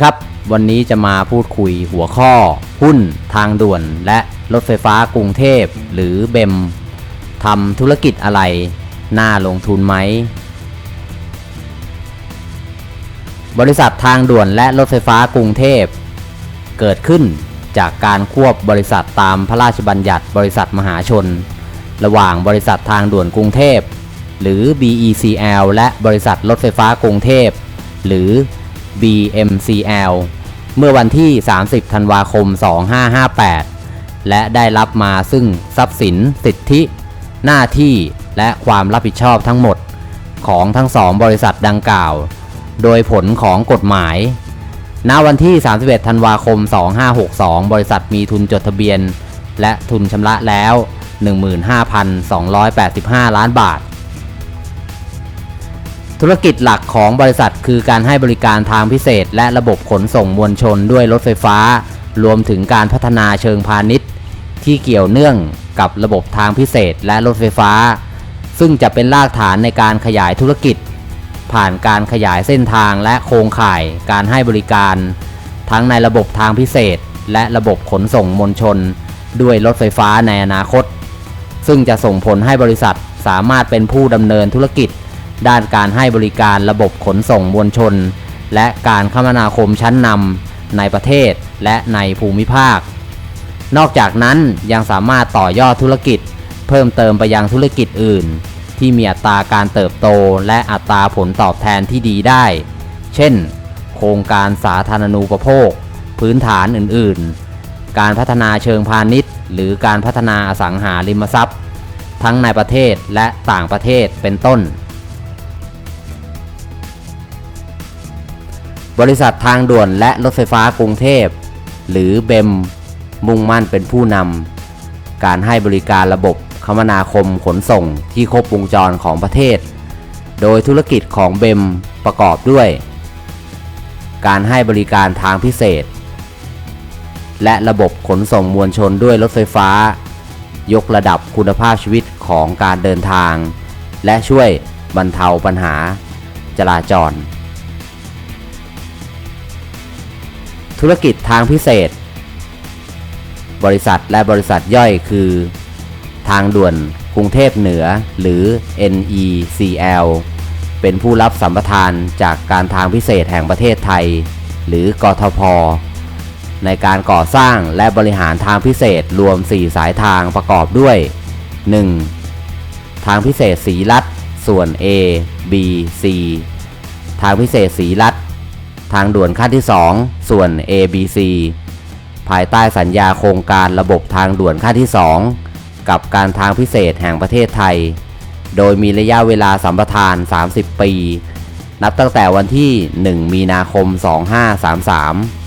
ครับ วันนี้จะมาพูดคุยหัวข้อ หุ้นทางด่วนและรถไฟฟ้ากรุงเทพ หรือเบมทำธุรกิจอะไร น่าลงทุนไหม บริษัททางด่วนและรถไฟฟ้ากรุงเทพ เกิดขึ้นจากการควบบริษัทตามพระราชบัญญัติบริษัทมหาชน ระหว่างบริษัททางด่วนกรุงเทพ หรือ BECL และบริษัทรถไฟฟ้ากรุงเทพ หรือ BMCL เมื่อวันที่ 30 ธันวาคม 2558 และได้รับมาซึ่งทรัพย์สินสิทธิ หน้าที่และความรับผิดชอบทั้งหมดของทั้งสองบริษัทดังกล่าว โดยผลของกฎหมาย ณ วันที่ 31 ธันวาคม 2562 บริษัทมีทุนจดทะเบียน และทุนชำระแล้ว 15,285 ล้านบาท ธุรกิจหลักของบริษัทคือการให้บริการทางพิเศษ และระบบขนส่งมวลชนด้วยรถไฟฟ้า รวมถึงการพัฒนาเชิงพาณิชย์ ที่เกี่ยวเนื่องกับระบบทางพิเศษและรถไฟฟ้า ซึ่งจะเป็นรากฐานในการขยายธุรกิจ ผ่านการขยายเส้นทางและโครงข่ายการให้บริการ ทั้งในระบบทางพิเศษ และระบบขนส่งมวลชน ด้วยรถไฟฟ้าในอนาคต ซึ่งจะส่งผลให้บริษัทสามารถเป็นผู้ดำเนินธุรกิจ ด้านการให้บริการระบบขนส่งมวลชน และการคมนาคมชั้นนำในประเทศและในภูมิภาค นอกจากนั้นยังสามารถต่อยอดธุรกิจ เพิ่มเติมไปยังธุรกิจอื่น ที่มีอัตราการเติบโตและอัตราผลตอบแทนที่ดีได้ เช่น โครงการสาธารณูปโภค พื้นฐานอื่นๆ การพัฒนาเชิงพาณิชย์ หรือการพัฒนาอสังหาริมทรัพย์ ทั้งในประเทศและต่างประเทศเป็นต้น บริษัททางด่วนและรถไฟฟ้ากรุงเทพ หรือเบมมุ่งมั่นเป็นผู้นำการให้บริการระบบคมนาคมขนส่งที่ครบวงจรของประเทศ โดยธุรกิจของเบมประกอบด้วย การให้บริการทางพิเศษ และระบบขนส่งมวลชนด้วยรถไฟฟ้า ยกระดับคุณภาพชีวิตของการเดินทาง และช่วยบรรเทาปัญหาจราจร ธุรกิจทางพิเศษ บริษัทและบริษัทย่อยคือ ทางด่วนกรุงเทพเหนือหรือ NECL เป็นผู้รับสัมปทานจากการทางพิเศษแห่งประเทศไทย หรือกทพ ในการก่อสร้างและบริหารทางพิเศษรวม 4 สายทางประกอบด้วย 1. ทางพิเศษสีลัด ส่วน A B C ทางพิเศษสีลัด ทางด่วนขั้นที่ 2 ส่วน ABC ภายใต้สัญญาโครงการระบบทางด่วนขั้นที่ 2 กับการทางพิเศษแห่งประเทศไทย โดยมีระยะเวลาสัมปทาน 30 ปี นับตั้งแต่วันที่ 1 มีนาคม 2533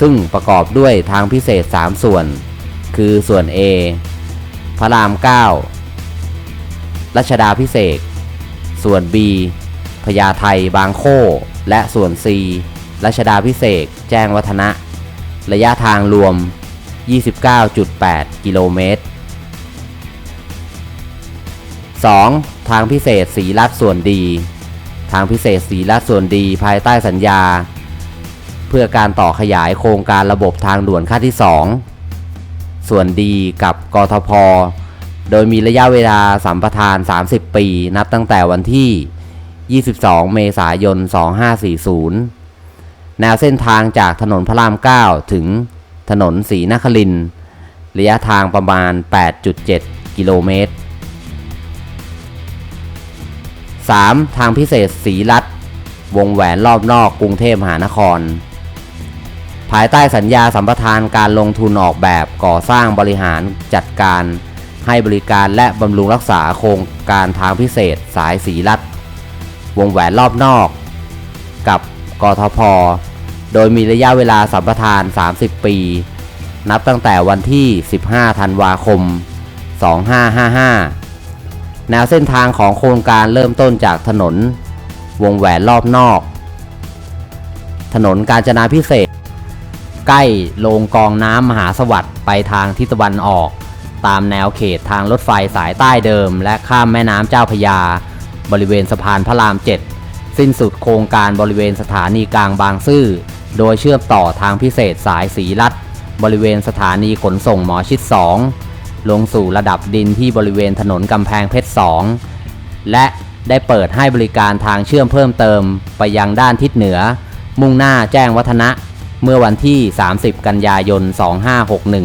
ซึ่งประกอบด้วยทางพิเศษ 3 ส่วน คือส่วน A พระราม 9 รัชดาพิเศษ ส่วน B พญาไทบางโคและส่วน C รัชดาพิเศษ แจ้งวัฒนะ ระยะทางรวม 29.8 กิโลเมตร 2. ทางพิเศษสีลัดส่วนดี ทางพิเศษสีลัดส่วนดีภายใต้สัญญา เพื่อการต่อขยายโครงการระบบทางด่วนขั้นที่ 2 ส่วนดีกับกทพ โดยมีระยะเวลาสัมปทาน 30 ปี นับตั้งแต่วันที่ 22 เมษายน 2540 แนวเส้นทางจากถนนพระราม 9 ถึงถนนศรีนครินระยะทางประมาณ 8.7 กิโลเมตร 3. ทางพิเศษสีลัดวงแหวนรอบนอกกรุงเทพมหานคร ภายใต้สัญญาสัมปทานการลงทุนออกแบบก่อสร้างบริหารจัดการให้บริการและบำรุงรักษาโครงการทางพิเศษสายสีลัดวงแหวนรอบนอก กับกทพ โดยมีระยะเวลาสัมปทาน 30 ปี นับตั้งแต่วันที่ 15 ธันวาคม 2555 แนวเส้นทางของโครงการเริ่มต้นจากถนน วงแหวนรอบนอก ถนนกาญจนาพิเศษ ใกล้โรงกองน้ำมหาสวัสดิ์ไปทางทิศตะวันออก ตามแนวเขตทางรถไฟสายใต้เดิม และข้ามแม่น้ำเจ้าพยา บริเวณสะพานพระราม 7 สิ้นสุดโครงการบริเวณสถานีกลางบางซื่อ โดยเชื่อมต่อทางพิเศษสายสีลัดบริเวณสถานีขนส่งหมอชิด 2 ลงสู่ระดับดินที่บริเวณถนนกำแพงเพชร 2 และได้เปิดให้บริการทางเชื่อมเพิ่มเติมไปยังด้านทิศเหนือ มุ่งหน้าแจ้งวัฒนะ เมื่อวันที่ 30 กันยายน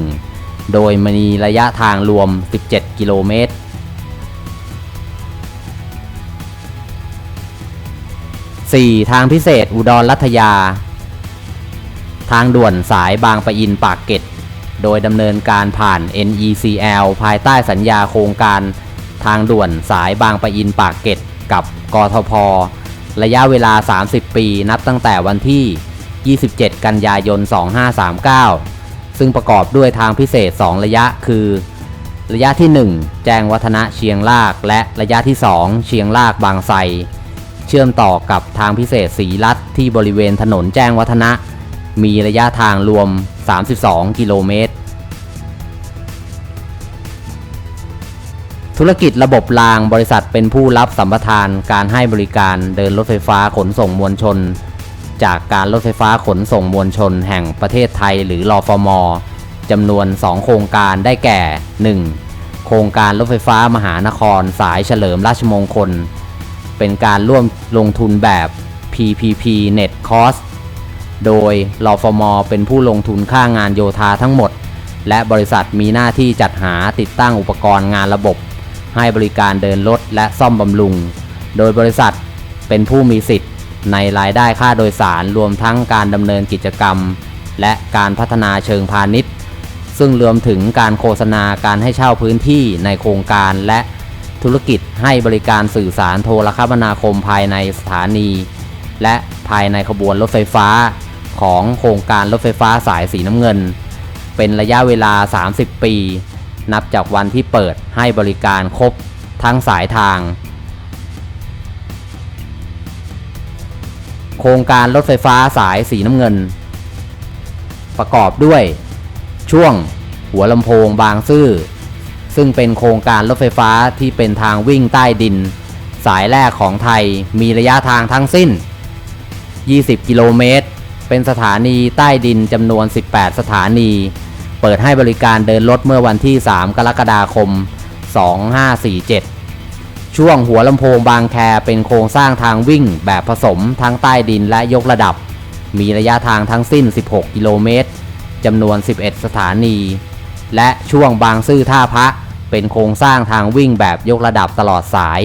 2561 โดยมีระยะทางรวม 17 กิโลเมตร 4. ทางพิเศษอุดรลัทยา ทางด่วนสายบางปะอินปากเกร็ด โดยดำเนินการผ่าน NECL ภายใต้สัญญาโครงการ ทางด่วนสายบางปะอินปากเกร็ด กับกทพ ระยะเวลา 30 ปีนับตั้งแต่วันที่ 27 กันยายน 2539 ซึ่งประกอบด้วยทางพิเศษ 2 ระยะคือ ระยะที่ 1 แจ้งวัฒนะเชียงราก และระยะที่ 2 เชียงรากบางไทรเชื่อมต่อกับทางพิเศษสีลัดที่บริเวณถนนแจ้งวัฒนะ มีระยะทางรวม 32 กิโลเมตร ธุรกิจระบบรางบริษัทเป็นผู้รับสัมปทานการให้บริการเดินรถไฟฟ้าขนส่งมวลชน จากการรถไฟฟ้าขนส่งมวลชนแห่งประเทศไทยหรือรอฟมจำนวน 2 โครงการได้แก่ 1. โครงการรถไฟฟ้ามหานครสายเฉลิมราชมงคล เป็นการร่วมลงทุนแบบ PPP Net Cost โดยรอฟมเป็นผู้ลงทุนค่างานโยธาทั้งหมด และบริษัทมีหน้าที่จัดหาติดตั้งอุปกรณ์งานระบบ ให้บริการเดินรถและซ่อมบำรุง โดยบริษัทเป็นผู้มีสิทธิ์ ในรายได้ค่าโดยสารรวมทั้งการดำเนินกิจกรรม และการพัฒนาเชิงพาณิชย์ ซึ่งรวมถึงการโฆษณาการให้เช่าพื้นที่ในโครงการและธุรกิจให้บริการสื่อสารโทรคมนาคมภายในสถานี และภายในขบวนรถไฟฟ้าของโครงการรถไฟฟ้าสายสีน้ำเงิน เป็นระยะเวลา 30 ปี นับจากวันที่เปิดให้บริการครบทั้งสายทาง โครงการรถไฟฟ้าสายสีน้ำเงิน ประกอบด้วย ช่วงหัวลำโพงบางซื่อ ซึ่งเป็นโครงการรถไฟฟ้าที่เป็นทางวิ่งใต้ดิน สายแรกของไทยมีระยะทางทั้งสิ้น 20 กิโลเมตร เป็นสถานีใต้ดินจำนวน 18 สถานี เปิดให้บริการเดินรถเมื่อวันที่ 3 กรกฎาคม 2547 ช่วงหัวลำโพงบางแคเป็นโครงสร้างทางวิ่งแบบผสมทั้งใต้ดินและยกระดับ มีระยะทางทั้งสิ้น 16 กิโลเมตรจำนวน 11 สถานี และช่วงบางซื่อท่าพระเป็นโครงสร้างทางวิ่งแบบยกระดับตลอดสาย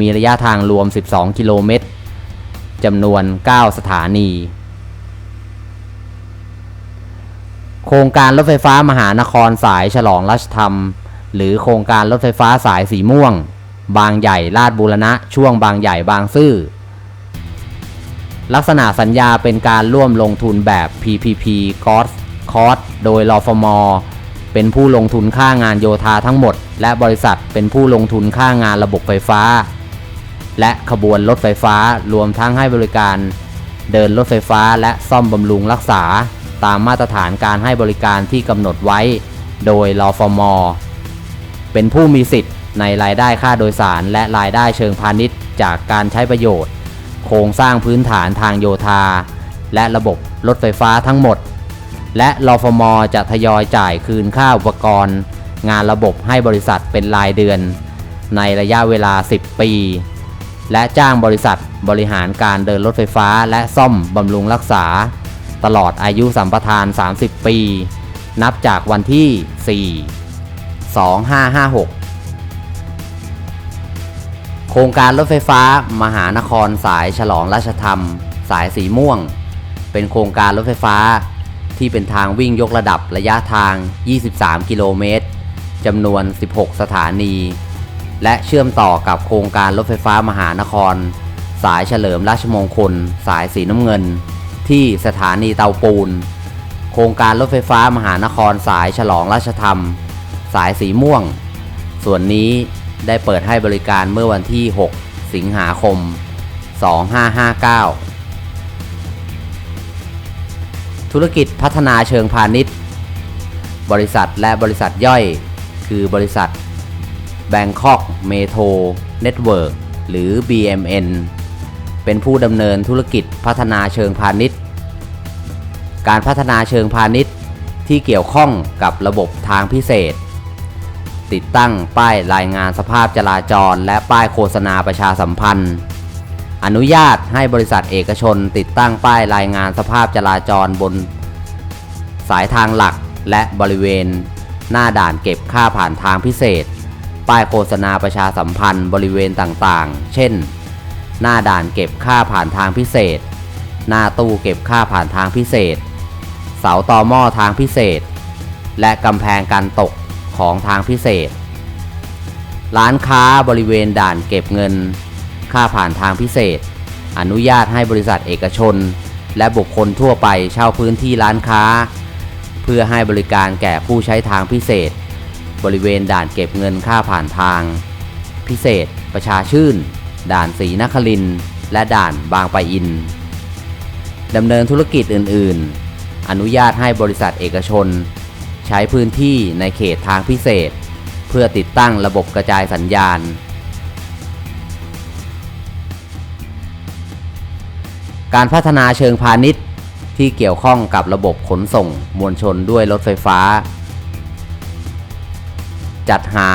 มีระยะทางรวม 12 กิโลเมตรจำนวน 9 สถานี โครงการรถไฟฟ้ามหานครสายฉลองรัชธรรม หรือโครงการรถไฟฟ้าสายสีม่วง บางใหญ่ลาดบูรณะ ช่วงบางใหญ่บางซื่อ ลักษณะสัญญาเป็นการร่วมลงทุนแบบ PPP Cost Cost โดยรอฟมเป็นผู้ลงทุนค่างานโยธาทั้งหมด และบริษัทเป็นผู้ลงทุนค่างานระบบไฟฟ้า และขบวนรถไฟฟ้ารวมทั้งให้บริการ เดินรถไฟฟ้าและซ่อมบำรุงรักษา ตามมาตรฐานการให้บริการที่กำหนดไว้ โดยรอฟมเป็นผู้มีสิทธิ์ ในรายได้ค่าโดยสารและรายได้เชิงพาณิชย์ จากการใช้ประโยชน์ โครงสร้างพื้นฐานทางโยธา และระบบรถไฟฟ้าทั้งหมด และรอฟมจะทยอยจ่ายคืนค่าอุปกรณ์ งานระบบให้บริษัทเป็นรายเดือน ในระยะเวลา 10 ปี และจ้างบริษัทบริหารการเดินรถไฟฟ้าและซ่อมบำรุงรักษา ตลอดอายุสัมปทาน 30 ปี นับจากวันที่ 4 2556 ครงการรถไฟฟ้า มหานครสายฉลองราชธรรม สายสีม่วง เป็นโครงการรถไฟฟ้า ที่เป็นทางวิ่งยกระดับระยะทาง 23 กิโลเมตรจำนวน 16 สถานี และเชื่อมต่อกับโครงการรถไฟฟ้ามหานคร สายเฉลิมราชมงคล สายสีน้ำเงิน ที่สถานีเตาปูน โครงการรถไฟฟ้ามหานครสายฉลองราชธรรม สายสีม่วง ส่วนนี้ ได้เปิดให้บริการเมื่อวันที่ 6 สิงหาคม 2559 ธุรกิจพัฒนาเชิงพาณิชย์ บริษัทและบริษัทย่อย คือบริษัท Bangkok Metro Network หรือ BMN เป็นผู้ดำเนินธุรกิจพัฒนาเชิงพาณิชย์ การพัฒนาเชิงพาณิชย์ที่เกี่ยวข้องกับระบบทางพิเศษ ติดตั้งป้ายรายงานสภาพจราจร และป้ายโฆษณาประชาสัมพันธ์ อนุญาตให้บริษัทเอกชน ติดตั้งป้ายรายงานสภาพจราจรบน สายทางหลักและบริเวณ หน้าด่านเก็บค่าผ่านทางพิเศษ ป้ายโฆษณาประชาสัมพันธ์บริเวณต่างๆ เช่น หน้าด่านเก็บค่าผ่านทางพิเศษ หน้าตู้เก็บค่าผ่านทางพิเศษ เสาต่อหม้อทางพิเศษ และกำแพงกันตก ของทางพิเศษ ร้านค้าบริเวณด่านเก็บเงิน ค่าผ่านทางพิเศษ อนุญาตให้บริษัทเอกชน และบุคคลทั่วไปเช่าพื้นที่ร้านค้า เพื่อให้บริการแก่ผู้ใช้ทางพิเศษ บริเวณด่านเก็บเงินค่าผ่านทาง พิเศษ ประชาชื่น ด่านศรีนครินทร์และด่านบางปะอินดำเนินธุรกิจอื่น ๆ อนุญาตให้บริษัทเอกชน ใช้พื้นที่ในเขตทางพิเศษ เพื่อติดตั้งระบบกระจายสัญญาณ การพัฒนาเชิงพาณิชย์ที่เกี่ยวข้องกับระบบขนส่งมวลชนด้วยรถไฟฟ้า จัดหา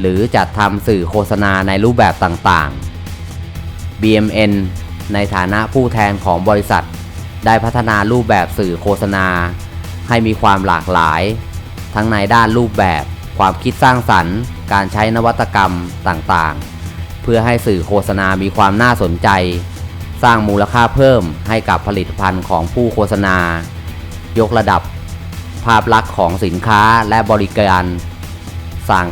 หรือจัดทำสื่อโฆษณาในรูปแบบต่างๆ BMN ในฐานะผู้แทนของบริษัท ได้พัฒนารูปแบบสื่อโฆษณา ให้มีความหลากหลาย ทั้งในด้านรูปแบบ ความคิดสร้างสรรค์ การใช้นวัตกรรมต่างๆ เพื่อให้สื่อโฆษณามีความน่าสนใจ สร้างมูลค่าเพิ่มให้กับผลิตภัณฑ์ของผู้โฆษณา ยกระดับ ภาพลักษณ์ของสินค้าและบริการสร้าง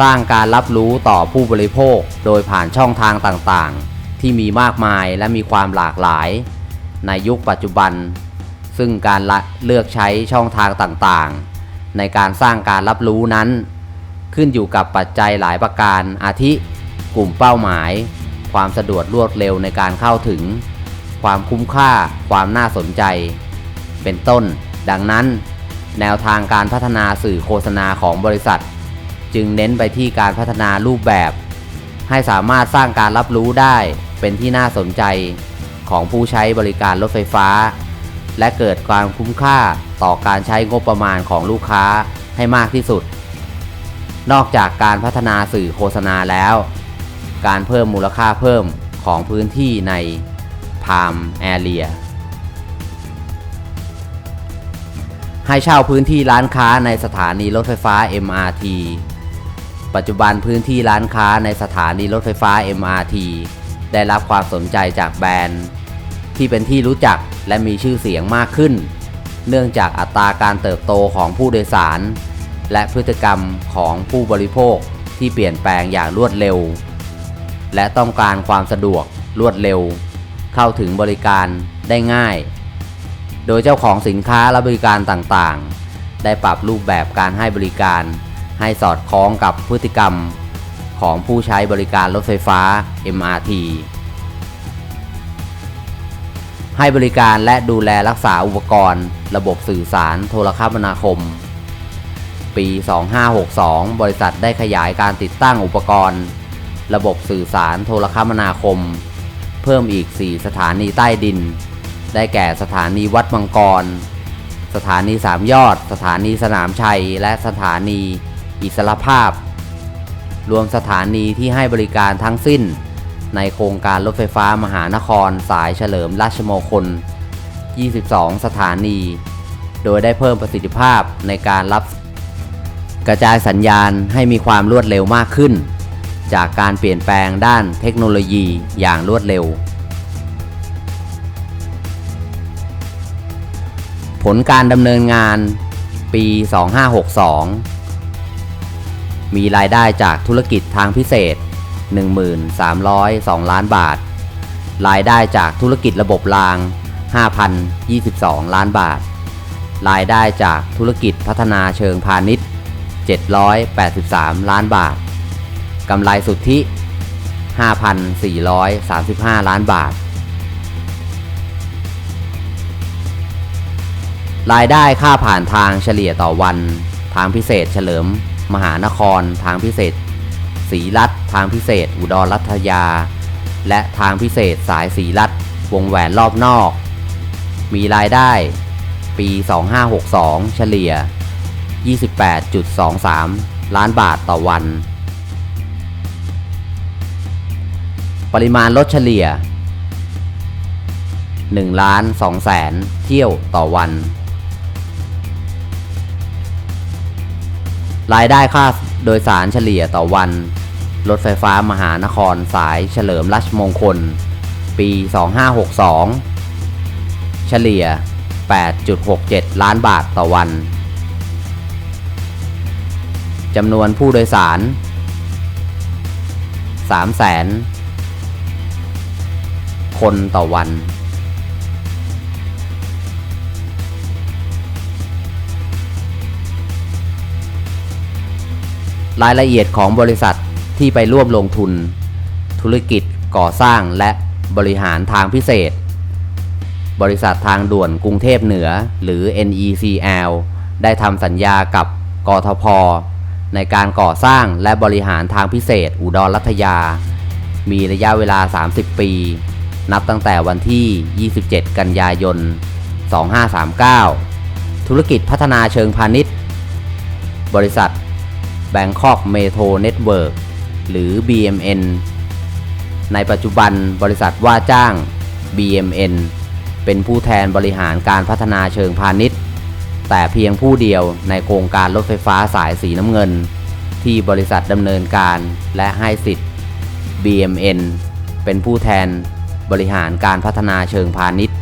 สร้างการรับรู้ต่อผู้บริโภคโดยผ่านช่องทางต่างๆ ที่มีมากมายและมีความหลากหลาย ในยุคปัจจุบัน ซึ่งการเลือกใช้ช่องทางต่างๆ ในการสร้างการรับรู้นั้น ขึ้นอยู่กับปัจจัยหลายประการอาทิ กลุ่มเป้าหมาย ความสะดวกรวดเร็วในการเข้าถึง ความคุ้มค่าความน่าสนใจ เป็นต้น ดังนั้น แนวทางการพัฒนาสื่อโฆษณาของบริษัท จึงเน้นไปที่การพัฒนารูปแบบ ให้สามารถสร้างการรับรู้ได้เป็นที่น่าสนใจของผู้ใช้บริการรถไฟฟ้า และเกิดความคุ้มค่าต่อการใช้งบประมาณของลูกค้าให้มากที่สุด นอกจากการพัฒนาสื่อโฆษณาแล้ว การเพิ่มมูลค่าเพิ่มของพื้นที่ใน Palm Area ให้เช่าพื้นที่ร้านค้าในสถานีรถไฟฟ้า MRT ปัจจุบันพื้นที่ร้านค้าในสถานีรถไฟฟ้า MRT ได้รับความสนใจจากแบรนด์ ที่เป็นที่รู้จักและมีชื่อเสียงมากขึ้น เนื่องจากอัตราการเติบโตของผู้โดยสาร และพฤติกรรมของผู้บริโภคที่เปลี่ยนแปลงอย่างรวดเร็ว และต้องการความสะดวกรวดเร็ว เข้าถึงบริการได้ง่าย โดยเจ้าของสินค้าและบริการต่างๆ ได้ปรับรูปแบบการให้บริการ ให้สอดคล้องกับพฤติกรรมของผู้ใช้บริการรถไฟฟ้า MRT ให้บริการและดูแลรักษาอุปกรณ์ ระบบสื่อสารโทรคมนาคม ปี 2562 บริษัทได้ขยายการติดตั้งอุปกรณ์ ระบบสื่อสารโทรคมนาคม เพิ่มอีก 4 สถานีใต้ดิน ได้แก่สถานีวัดมังกร สถานีสามยอด สถานีสนามชัย และสถานีอิสรภาพ รวมสถานีที่ให้บริการทั้งสิ้น ในโครงการรถไฟฟ้ามหานครสายเฉลิมราชมงคล 22 สถานี โดยได้เพิ่มประสิทธิภาพในการรับกระจายสัญญาณให้มีความรวดเร็วมากขึ้น จากการเปลี่ยนแปลงด้านเทคโนโลยีอย่างรวดเร็ว ผลการดำเนินงานปี 2562 มีรายได้จากธุรกิจทางพิเศษ 1,302 ล้านบาท รายได้จากธุรกิจระบบราง 5,022 ล้านบาท รายได้จากธุรกิจพัฒนาเชิงพาณิชย์ 783 ล้านบาท กำไรสุทธิ 5,435 ล้านบาท รายได้ค่าผ่านทางเฉลี่ยต่อวัน ทางพิเศษเฉลิม มหานคร ทางพิเศษ ศรีรัตทางพิเศษ อุดรรัตยา และทางพิเศษสายศรีรัตวงแหวนรอบนอก มีรายได้ปี 2562 เฉลี่ย 28.23 ล้านบาทต่อวัน ปริมาณรถเฉลี่ย1ล้าน2แสนเที่ยวต่อวัน รายได้ค่าโดยสารเฉลี่ยต่อวัน รถไฟฟ้ามหานครสายเฉลิมราชมงคล ปี 2562 เฉลี่ย 8.67 ล้านบาทต่อวันจำนวนผู้โดยสาร3แสนคนต่อวัน รายละเอียดของบริษัทที่ไปร่วมลงทุน ธุรกิจก่อสร้างและบริหารทางพิเศษ บริษัททางด่วนกรุงเทพเหนือหรือ NECL ได้ทำสัญญากับกทพ ในการก่อสร้างและบริหารทางพิเศษ อุดรรัตยา มีระยะเวลา 30 ปี นับตั้งแต่วันที่ 27 กันยายน 2539 ธุรกิจพัฒนาเชิงพาณิชย์ บริษัท Bangkok Metro Network หรือ BMN ในปัจจุบันบริษัทว่าจ้าง BMN เป็นผู้แทนบริหารการพัฒนาเชิงพาณิชย์ แต่เพียงผู้เดียวในโครงการรถไฟฟ้าสายสีน้ำเงิน ที่บริษัทดำเนินการและให้สิทธิ์ BMN เป็นผู้แทนบริหารการพัฒนาเชิงพาณิชย์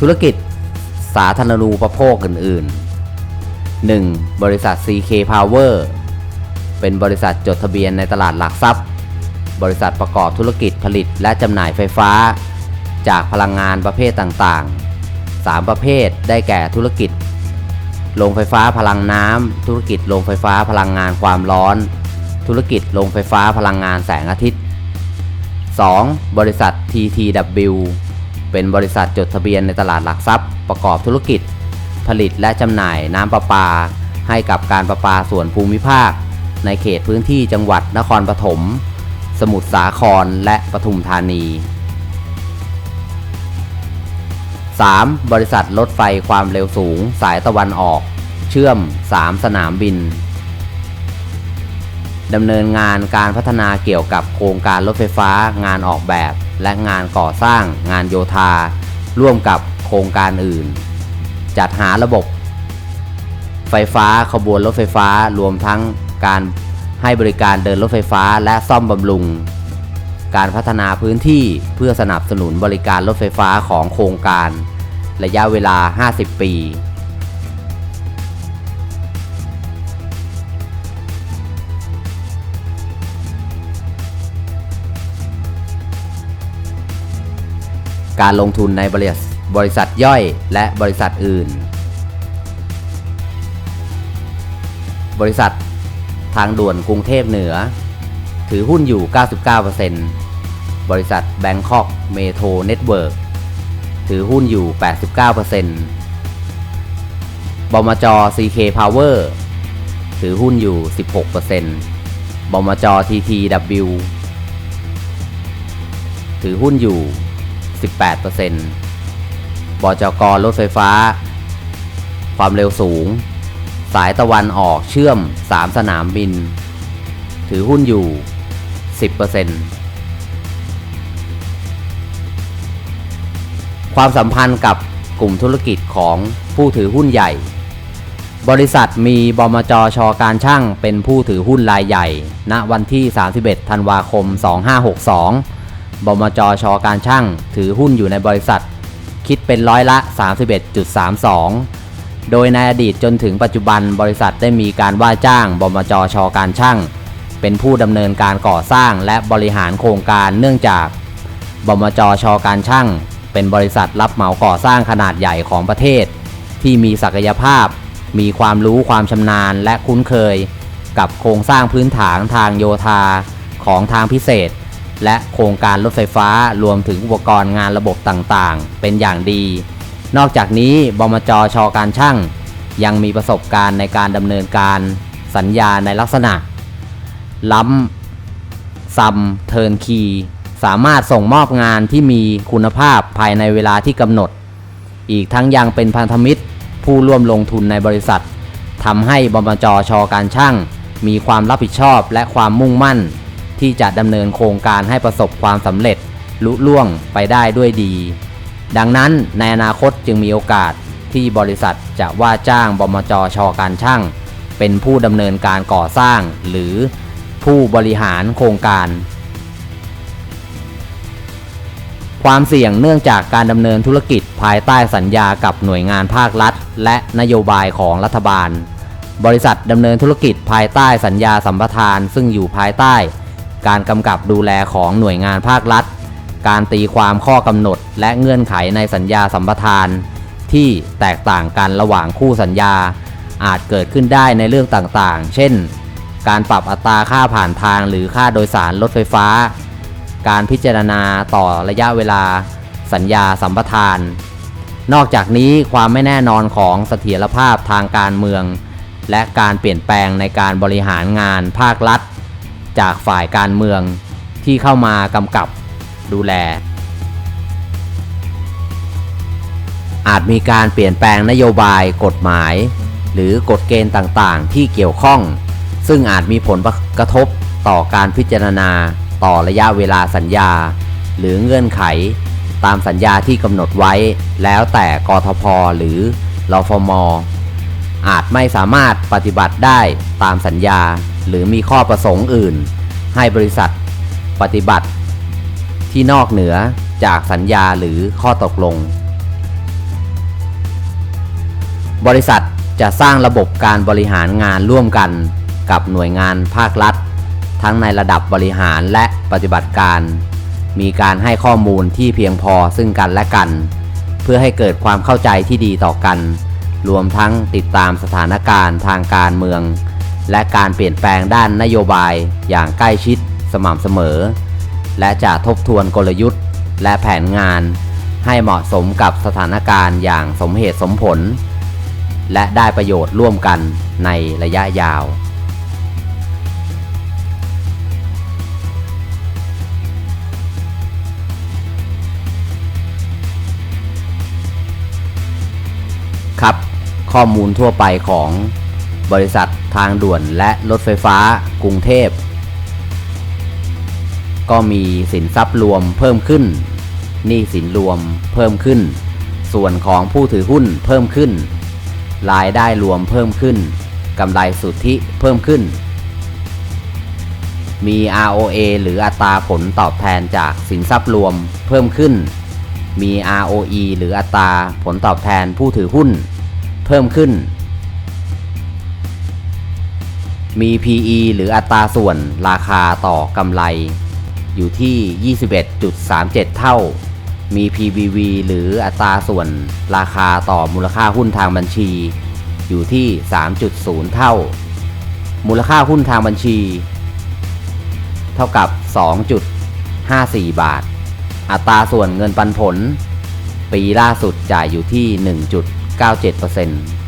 ธุรกิจสาธารณูปโภคอื่น ๆ 1. บริษัท CK Power เป็นบริษัทจดทะเบียนในตลาดหลักทรัพย์ บริษัทประกอบธุรกิจผลิตและจำหน่ายไฟฟ้า จากพลังงานประเภทต่างๆ 3 ประเภทได้แก่ธุรกิจ โรงไฟฟ้าพลังน้ำ ธุรกิจโรงไฟฟ้าพลังงานความร้อน ธุรกิจโรงไฟฟ้าพลังงานแสงอาทิตย์ 2. บริษัท TTW เป็นบริษัทจดทะเบียนในตลาดหลักทรัพย์ ประกอบธุรกิจ ผลิตและจำหน่ายน้ำประปา ให้กับการประปาส่วนภูมิภาค ในเขตพื้นที่จังหวัดนครปฐม สมุทรสาคร และปทุมธานี 3. บริษัทรถไฟความเร็วสูงสายตะวันออก เชื่อม 3 สนามบินดำเนินงานการพัฒนาเกี่ยวกับโครงการรถไฟฟ้า งานออกแบบ และงานก่อสร้าง งานโยธา ร่วมกับโครงการอื่น จัดหาระบบไฟฟ้าขบวนรถไฟฟ้ารวมทั้งการให้บริการเดินรถไฟฟ้าและซ่อมบำรุง การพัฒนาพื้นที่เพื่อสนับสนุนบริการรถไฟฟ้าของโครงการ ระยะเวลา 50 ปี การลงทุนในบริษัท บริษัทย่อยและบริษัทอื่น บริษัททางด่วนกรุงเทพเหนือ ถือหุ้นอยู่ 99%บริษัท Bangkok Metro Network ถือหุ้นอยู่ 89%บมจ CK Power ถือหุ้นอยู่ 16%บมจ TTW ถือหุ้นอยู่ 18% บจกรถไฟฟ้า ความเร็วสูง สายตะวันออกเชื่อม 3 สนามบิน ถือหุ้นอยู่ 10%ความสัมพันธ์กับกลุ่มธุรกิจของผู้ถือหุ้นใหญ่ บริษัทมีบมจชการช่างเป็นผู้ถือหุ้นรายใหญ่ ณ วันที่ 31 ธันวาคม 2562 บมจชการช่างถือหุ้นอยู่ในบริษัท คิดเป็นร้อยละ 31.32 โดยในอดีตจนถึงปัจจุบันบริษัทได้มีการว่าจ้างบมจชการช่างเป็นผู้ดำเนินการก่อสร้างและบริหารโครงการเนื่องจาก บมจชการช่างเป็นบริษัทรับเหมาก่อสร้างขนาดใหญ่ของประเทศ ที่มีศักยภาพ มีความรู้ความชำนาญและคุ้นเคย กับโครงสร้างพื้นฐานทางโยธาของทางพิเศษ และโครงการรถไฟฟ้ารวมถึงอุปกรณ์งานระบบต่างๆ เป็นอย่างดี นอกจากนี้บมจชการช่าง ยังมีประสบการณ์ในการดำเนินการสัญญาในลักษณะ ล้ำซัมเทิร์นคีสามารถส่งมอบงานที่มีคุณภาพภายในเวลาที่กำหนด อีกทั้งยังเป็นพันธมิตร ผู้ร่วมลงทุนในบริษัททำให้บมจชการช่าง มีความรับผิดชอบและความมุ่งมั่น ที่จะดำเนินโครงการให้ประสบความสำเร็จลุล่วงไปได้ด้วยดี ดังนั้นในอนาคตจึงมีโอกาสที่บริษัทจะว่าจ้างบมจชการช่าง เป็นผู้ดำเนินการก่อสร้าง หรือผู้บริหารโครงการ ความเสี่ยงเนื่องจากการดำเนินธุรกิจภายใต้สัญญากับหน่วยงานภาครัฐ และนโยบายของรัฐบาล บริษัทดำเนินธุรกิจภายใต้สัญญาสัมปทาน ซึ่งอยู่ภายใต้ การกำกับดูแลของหน่วยงานภาครัฐ การตีความข้อกำหนดและเงื่อนไขในสัญญาสัมปทาน ที่แตกต่างกันระหว่างคู่สัญญา อาจเกิดขึ้นได้ในเรื่องต่างๆ เช่น การปรับอัตราค่าผ่านทางหรือค่าโดยสารรถไฟฟ้า การพิจารณาต่อระยะเวลา สัญญาสัมปทาน นอกจากนี้ความไม่แน่นอนของเสถียรภาพทางการเมือง และการเปลี่ยนแปลงในการบริหารงานภาครัฐ จากฝ่ายการเมืองที่เข้ามากำกับดูแล อาจมีการเปลี่ยนแปลงนโยบายกฎหมาย หรือกฎเกณฑ์ต่างๆ ที่เกี่ยวข้อง ซึ่งอาจมีผลกระทบต่อการพิจารณาต่อระยะเวลาสัญญา หรือเงื่อนไขตามสัญญาที่กำหนดไว้ แล้วแต่กทพหรือรฟมอาจไม่สามารถปฏิบัติได้ตามสัญญา หรือมีข้อประสงค์อื่น ให้บริษัทปฏิบัติ ที่นอกเหนือจากสัญญาหรือข้อตกลง บริษัทจะสร้างระบบการบริหารงานร่วมกันกับหน่วยงานภาครัฐ ทั้งในระดับบริหารและปฏิบัติการ มีการให้ข้อมูลที่เพียงพอซึ่งกันและกัน เพื่อให้เกิดความเข้าใจที่ดีต่อกัน รวมทั้งติดตามสถานการณ์ทางการเมือง และการเปลี่ยนแปลงด้านนโยบายอย่างใกล้ชิดสม่ำเสมอ และจะทบทวนกลยุทธ์ และแผนงานให้เหมาะสมกับสถานการณ์อย่างสมเหตุสมผล และได้ประโยชน์ร่วมกันในระยะยาว ครับ ข้อมูลทั่วไปของ บริษัททางด่วนและรถไฟฟ้ากรุงเทพ ก็มีสินทรัพย์รวมเพิ่มขึ้นหนี้สินรวมเพิ่มขึ้น ส่วนของผู้ถือหุ้นเพิ่มขึ้น รายได้รวมเพิ่มขึ้นกำไรสุทธิเพิ่มขึ้น มี ROA หรืออัตราผลตอบแทนจากสินทรัพย์รวมเพิ่มขึ้น มี ROE หรืออัตราผลตอบแทนผู้ถือหุ้น เพิ่มขึ้น มี PE หรืออัตราส่วนราคาต่อกำไร อยู่ที่ 21.37 เท่า มี PBV หรืออัตราส่วนราคาต่อมูลค่าหุ้นทางบัญชี อยู่ที่ 3.0 เท่า มูลค่าหุ้นทางบัญชี เท่ากับ 2.54 บาท อัตราส่วนเงินปันผล ปีล่าสุดจ่ายอยู่ที่ 1.97%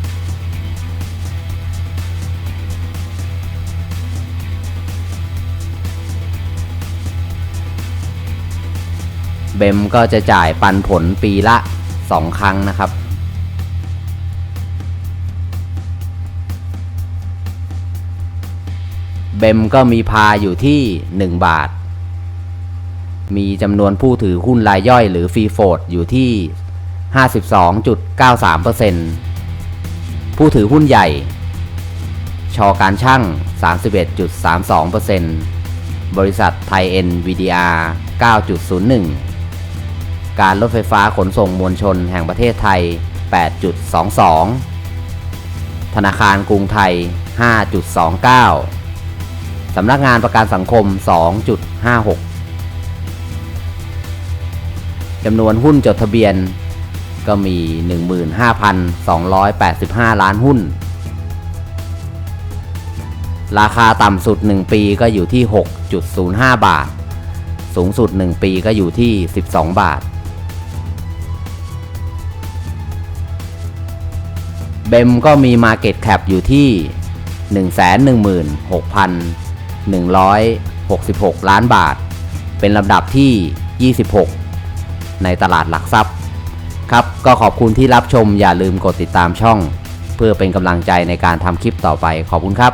เบมก็จะจ่ายปันผลปีละ 2 ครั้งนะครับ เบมก็มีพาอยู่ที่ 1 บาท มีจำนวนผู้ถือหุ้นรายย่อยหรือฟรีโฟดอยู่ที่ 52.93%ผู้ถือหุ้นใหญ่ ชอการช่าง 31.32%บริษัทไทยเอ็นวีดีอาร์9.01 การรถไฟฟ้าขนส่งมวลชนแห่งประเทศไทย 8.22 ธนาคารกรุงไทย 5.29 สำนักงานประกันสังคม 2.56 จำนวนหุ้นจดทะเบียนก็มี 15,285 ล้านหุ้น ราคาต่ำสุด 1 ปีก็อยู่ที่ 6.05 บาท สูงสุด 1 ปีก็อยู่ที่ 12 บาท เบมก็มี Market Cap อยู่ที่ 116,166 ล้านบาท เป็นลำดับที่ 26 ในตลาดหลักทรัพย์ ครับ ก็ขอบคุณที่รับชมอย่าลืมกดติดตามช่อง เพื่อเป็นกำลังใจในการทำคลิปต่อไปขอบคุณครับ